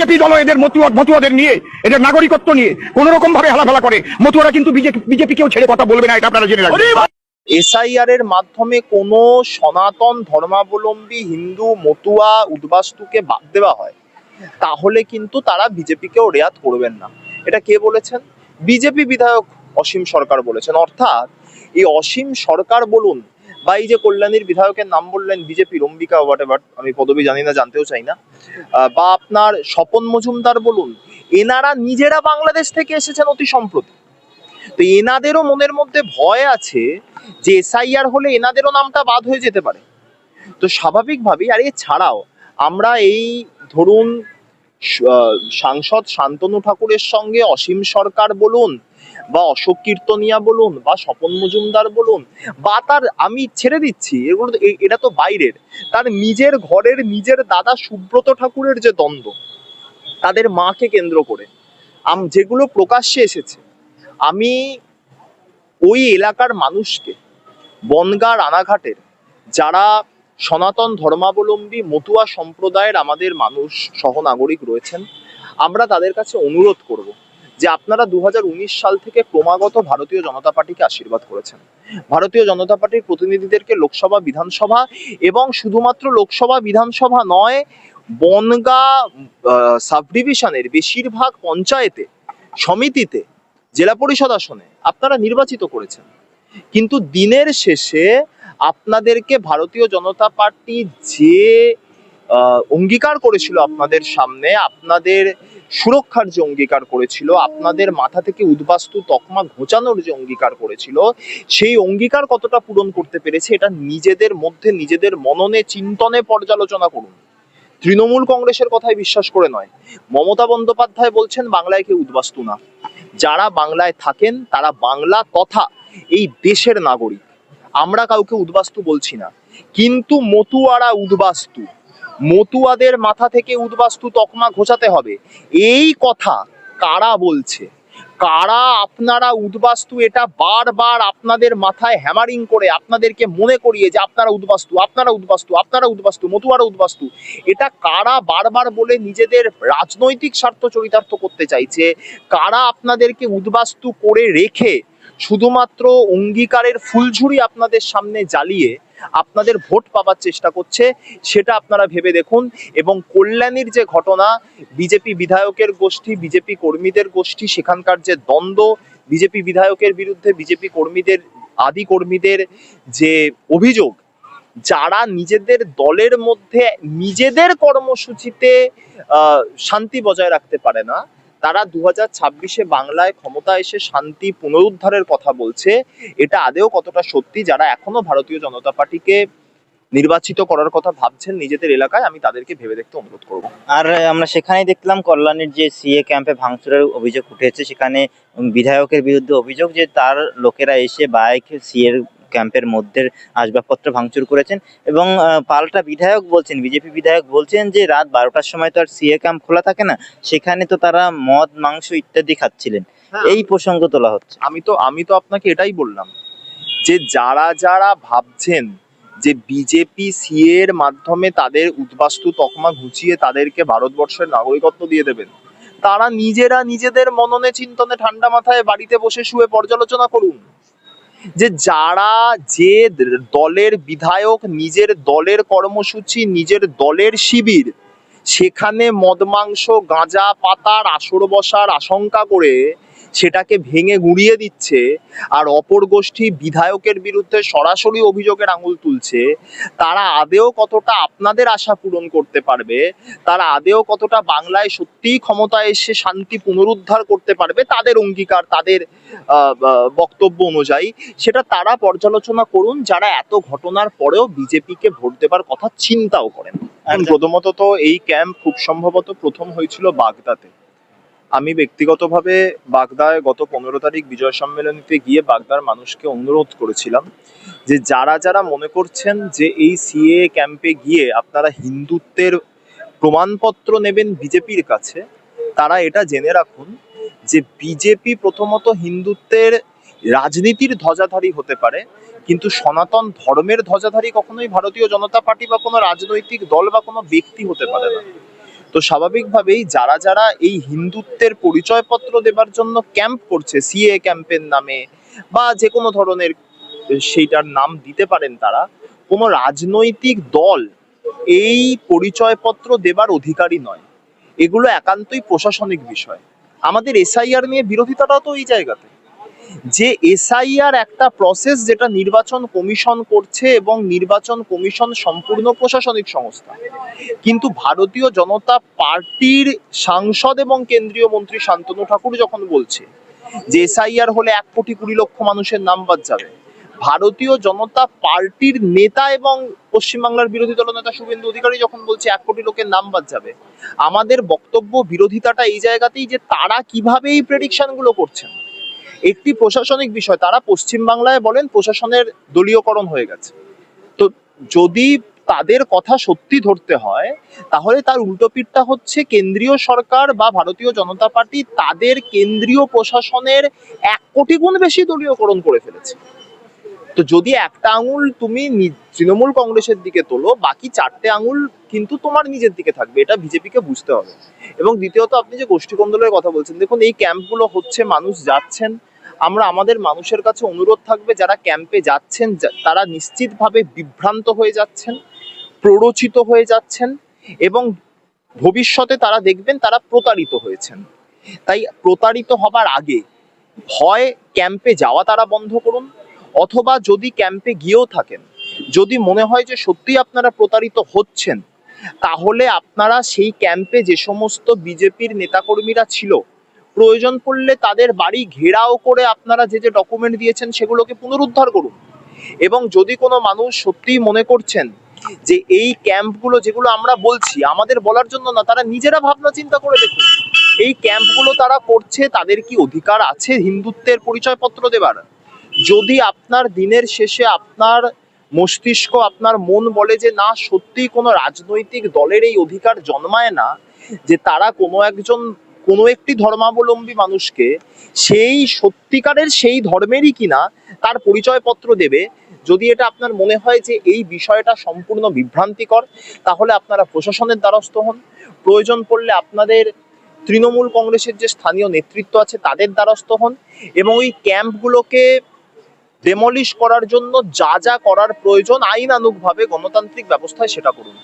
BJP দল এদের মতুয়া, মতুয়াদের নিয়ে, এদের নাগরিকত্ব নিয়ে কোন রকম ভাবে হেলাফেলা করে। মতুয়ারা কিন্তু বিজেপি কেউ ছেড়ে কথা বলবে না, এটা আপনারা জেনে এসআইআর এর মাধ্যমে কোনো সনাতন ধর্মাবলম্বী হিন্দু মতুয়া উদ্বাস্তুকে বাদ দেওয়া হয়, তাহলে কিন্তু তারা বিজেপিকেও রেয়াত করবেন না। এটা কে বলেছেন? বিজেপি বিধায়ক অসীম সরকার বলেছেন। অর্থাৎ এই অসীম সরকার বলুন বা এই যে কল্যাণীর বিধায়কের নাম বললেন বিজেপির অম্বিকা হোয়াট এভার আমি পদবি জানি না, জানতেও চাই না। বা আপনার স্বপন মজুমদার বলুন, এনারা নিজেরা বাংলাদেশ থেকে এসেছেন অতি সম্প্রতি। তো এনাদেরও মনের মধ্যে ভয় আছে যে এসআইআর হলে এনাদেরও নামটা বাদ হয়ে যেতে পারে। তো স্বাভাবিকভাবেই, আর এছাড়াও আমরা এই ধরুন সাংসদ শান্তনু ঠাকুরের সঙ্গে অসীম সরকার বলুন বা অশোক কীর্তনিয়া বলুন বা স্বপন মজুমদার বলুন বা তার আমি ছেড়ে দিচ্ছি, এগুলো এটা তো বাইরের। তার নিজের ঘরের নিজের দাদা সুব্রত ঠাকুরের যে দ্বন্দ্ব, তাদের মাকে কেন্দ্র করে। আম, যেগুলো প্রকাশ্যে এসেছে, আমি ওই এলাকার মানুষকে, বনগা রানাঘাটের যারা সনাতন ধর্মাবলম্বী মতুয়া সম্প্রদায়ের আমাদের মানুষ সহ নাগরিক রয়েছেন, আমরা তাদের কাছে অনুরোধ করব। যে আপনারা দু হাজার উনিশ সাল থেকে ক্রমাগত ভারতীয় জনতা পার্টিকে আশীর্বাদ করেছেন। ভারতীয় জনতা পার্টির প্রতিনিধিদেরকে লোকসভা, বিধানসভা এবং শুধুমাত্র লোকসভা, বিধানসভা নয়, বনগা সাব ডিভিশনের বেশিরভাগ পঞ্চায়েতে, সমিতিতে, জেলা পরিষদ আসনে আপনারা নির্বাচিত করেছেন। কিন্তু দিনের শেষে আপনাদেরকে ভারতীয় জনতা পার্টি যে অঙ্গীকার করেছিল আপনাদের সামনে, আপনাদের সুরক্ষার যে অঙ্গীকার করেছিল, আপনাদের মাথা থেকে উদ্বাস্তু তকমা ঘোচানোর যে অঙ্গীকার করেছিল, সেই অঙ্গীকার কতটা পূরণ করতে পেরেছে এটা নিজেদের মধ্যে, নিজেদের মননে, চিন্তনে পর্যালোচনা করুন। তৃণমূল কংগ্রেসের কথায় বিশ্বাস করে নয়। মমতা বন্দ্যোপাধ্যায় বলছেন, বাংলায় কেউ উদ্বাস্তু না। যারা বাংলায় থাকেন, তারা বাংলা তথা এই দেশের নাগরিক। আমরা কাউকে উদ্বাস্তু বলছি না। কিন্তু মতুয়ারা উদ্বাস্তু। মতুয়াদের মাথা থেকে উদ্বাস্তু তকমা ঘোষাতে হবে। এই কথা কারা বলছে? কারা আপনারা উদ্বাস্তু এটা বারবার আপনাদের মাথায় হ্যামারিং করে আপনাদেরকে মনে করিয়ে যে আপনারা উদ্বাস্তু আপনারা উদ্বাস্তু আপনারা উদ্বাস্তু, মতুয়ারা উদ্বাস্তু, এটা কারা বারবার বলে নিজেদের রাজনৈতিক স্বার্থ চরিতার্থ করতে চাইছে? কারা আপনাদেরকে উদ্বাস্তু করে রেখে শুধুমাত্র অঙ্গীকারের ফুলঝুরি আপনাদের সামনে জ্বালিয়ে আপনাদের ভোট পাবার চেষ্টা করছে, সেটা আপনারা ভেবে দেখুন। এবং কল্যাণীর যে ঘটনা, বিজেপি বিধায়কের গোষ্ঠী, বিজেপি কর্মীদের গোষ্ঠী, সেখানকার যে দ্বন্দ্ব, বিজেপি বিধায়কের বিরুদ্ধে বিজেপি কর্মীদের, আদি কর্মীদের যে অভিযোগ, যারা নিজেদের দলের মধ্যে নিজেদের কর্মসূচিতে শান্তি বজায় রাখতে পারে না তারা দু হাজার ছাব্বিশে বাংলায় ক্ষমতা এসে শান্তি পুনরুদ্ধারের কথা বলছে। এটা আদেও কতটা সত্যি যারা এখনও ভারতীয় জনতা পার্টিকে নির্বাচিত করার কথা ভাবছেন নিজেদের এলাকায়, আমি তাদেরকে ভেবে দেখতে অনুরোধ করব। আর আমরা সেখানেই দেখলাম কল্যাণীর যে সিএ ক্যাম্পে ভাঙচুরের অভিযোগ উঠেছে, সেখানে বিধায়কের বিরুদ্ধে অভিযোগ যে তার লোকেরা এসে বাইক সিএর ক্যাম্পের মধ্যে আসবাবপত্র ভাঙচুর করেছেন এবং পাল্টা বিধায়ক বলছেন বিজেপি বিধায়ক বলছেন যে রাত বারোটার সময় তো আর সিএ ক্যাম্প খোলা থাকে না সেখানে তো তারা মদ মাংস ইত্যাদি খাচ্ছিলেন। এই প্রসঙ্গ তোলা হচ্ছে। আমি তো আমি তো আপনাকে এটাই বললাম যে যারা যারা ভাবছেন যে বিজেপি সিএ এর মাধ্যমে তাদের উদ্বাস্তু তকমা ঘুচিয়ে তাদেরকে ভারতবর্ষের নাগরিকত্ব দিয়ে দেবেন তারা নিজেরা নিজেদের মননে চিন্তনে ঠান্ডা মাথায় বাড়িতে বসে শুয়ে পর্যালোচনা করুন। যে যারা যে দলের বিধায়ক, নিজের দলের কর্মসূচি, নিজের দলের শিবির, সেখানে মদ, মাংস, গাঁজা, পাতার আসর বসার আশঙ্কা করে সেটাকে ভেঙে গুঁড়িয়ে দিচ্ছে আর অপর গোষ্ঠী বিধায়কের বিরুদ্ধে সরাসরি অভিযোগের আঙুল তুলছে তারা আদেও কতটা আপনাদের আশা পূরণ করতে পারবে তারা আদেও কতটা বাংলায় সত্যিই ক্ষমতায় এসে শান্তি পুনরুদ্ধার করতে পারবে তাদের অঙ্গীকার তাদের বক্তব্য অনুযায়ী সেটা তারা পর্যালোচনা করুন যারা এত ঘটনার পরেও বিজেপিকে ভোট দেবার কথা চিন্তাও করেন। প্রথমত তো এই ক্যাম্প খুব সম্ভবত প্রথম হয়েছিল বাগদাতে। আমি ব্যক্তিগতভাবে বাগদায় গত পনেরো তারিখ বিজয় সম্মেলনীতে গিয়ে বাগদার মানুষকে অনুরোধ করেছিলাম যে যারা যারা মনে করছেন যে এই সিএ ক্যাম্পে গিয়ে আপনারা হিন্দুত্বের প্রমাণপত্র নেবেন বিজেপির কাছে, তারা এটা জেনে রাখুন যে বিজেপি প্রথমত হিন্দুত্বের রাজনীতির ধ্বজাধারী হতে পারে, কিন্তু সনাতন ধর্মের ধ্বজাধারী কখনোই ভারতীয় জনতা পার্টি বা কোনো রাজনৈতিক দল বা কোনো ব্যক্তি হতে পারে না। তো স্বাভাবিকভাবেই যারা যারা এই হিন্দুত্বের পরিচয়পত্র দেবার জন্য ক্যাম্প করছে সিএ ক্যাম্পের নামে, বা যে কোনো ধরনের সেইটার নাম দিতে পারেন তারা, কোনো রাজনৈতিক দল এই পরিচয়পত্র দেবার অধিকারী নয়। এগুলো একান্তই প্রশাসনিক বিষয়। আমাদের এসআইআর নিয়ে বিরোধিতাটাও তো এই জায়গাতে। যে এসআইআর একটা প্রসেস যেটা নির্বাচন কমিশন করছে এবং নির্বাচন কমিশন সম্পূর্ণ প্রশাসনিক সংস্থা। কিন্তু ভারতীয় জনতা পার্টির সাংসদ এবং কেন্দ্রীয় মন্ত্রী শান্তনু ঠাকুর যখন বলছে যে এসআইআর হলে এক কোটি কুড়ি লক্ষ মানুষের নাম বাদ যাবে, ভারতীয় জনতা পার্টির নেতা এবং পশ্চিমবাংলার বিরোধী দলনেতা শুভেন্দু অধিকারী যখন বলছে এক কোটি লোকের নাম বাদ যাবে, আমাদের বক্তব্য বিরোধিতাটা এই জায়গাতেই যে তারা কীভাবে এই প্রেডিকশনগুলো করছেন। একটি প্রশাসনিক বিষয়, তারা পশ্চিমবাংলায় বলেন প্রশাসনের দলীয়করণ হয়ে গেছে। তো যদি তাদের কথা সত্যি ধরতে হয়, তাহলে তার উল্টো পিঠটা হচ্ছে কেন্দ্রীয় সরকার বা ভারতীয় জনতা পার্টি তাদের কেন্দ্রীয় প্রশাসনের এক কোটি গুণ বেশি দলীয়করণ করে ফেলেছে। তো যদি একটা আঙুল তুমি তৃণমূল কংগ্রেসের দিকে তোলো, বাকি চারটে আঙুল কিন্তু তোমার নিজের দিকে থাকবে, এটা বিজেপিকে বুঝতে হবে। এবং দ্বিতীয়ত আপনি যে গোষ্ঠী কন্দলের কথা বলছেন, দেখুন এই ক্যাম্পগুলো হচ্ছে, মানুষ যাচ্ছেন আমরা আমাদের মানুষের কাছে অনুরোধ থাকবে, যারা ক্যাম্পে যাচ্ছেন তারা নিশ্চিতভাবে বিভ্রান্ত হয়ে যাচ্ছেন, প্ররোচিত হয়ে যাচ্ছেন এবং ভবিষ্যতে তারা দেখবেন তারা প্রতারিত হয়েছেন। তাই প্রতারিত হবার আগে ভয় ক্যাম্পে যাওয়া তারা বন্ধ করুন, অথবা যদি ক্যাম্পে গিয়েও থাকেন, যদি মনে হয় যে সত্যি আপনারা প্রতারিত হচ্ছেন, তাহলে আপনারা সেই ক্যাম্পে যে সমস্ত বিজেপির নেতাকর্মীরা ছিল প্রয়োজন পড়লে তাদের বাড়ি ঘেরাও করে আপনারা যে যে ডকুমেন্ট দিয়েছেন সেগুলোকে পুনরুদ্ধার করুন। এবং যদি কোনো মানুষ সত্যিই মনে করছেন যে এই ক্যাম্পগুলো যেগুলো আমরা বলছি, আমাদের বলার জন্য না, তারা নিজেরা ভাবনা চিন্তা করে দেখুন। এই ক্যাম্পগুলো তারা করছে, তাদের কি অধিকার আছে হিন্দুত্বের পরিচয়পত্র দেবার? যদি আপনার দিনের শেষে আপনার মস্তিষ্ক, আপনার মন বলে যে না সত্যি কোনো রাজনৈতিক দলের এই অধিকার জন্মায় না, যে তারা কোনো একজন কোনো একটি ধর্মাবলম্বী মানুষকে সেই সত্যিকারের সেই ধর্মেরই কিনা তার পরিচয়পত্র দেবে, যদি এটা আপনার মনে হয় যে এই বিষয়টা সম্পূর্ণ বিভ্রান্তিকর, তাহলে আপনারা প্রশাসনের দ্বারস্থ হন। প্রয়োজন পড়লে আপনাদের তৃণমূল কংগ্রেসের যে স্থানীয় নেতৃত্ব আছে তাদের দ্বারস্থ হন এবং ওই ক্যাম্পগুলোকে ডেমলিশ করার জন্য যা যা করার প্রয়োজন, আইনানুগভাবে গণতান্ত্রিক ব্যবস্থায় সেটা করুন।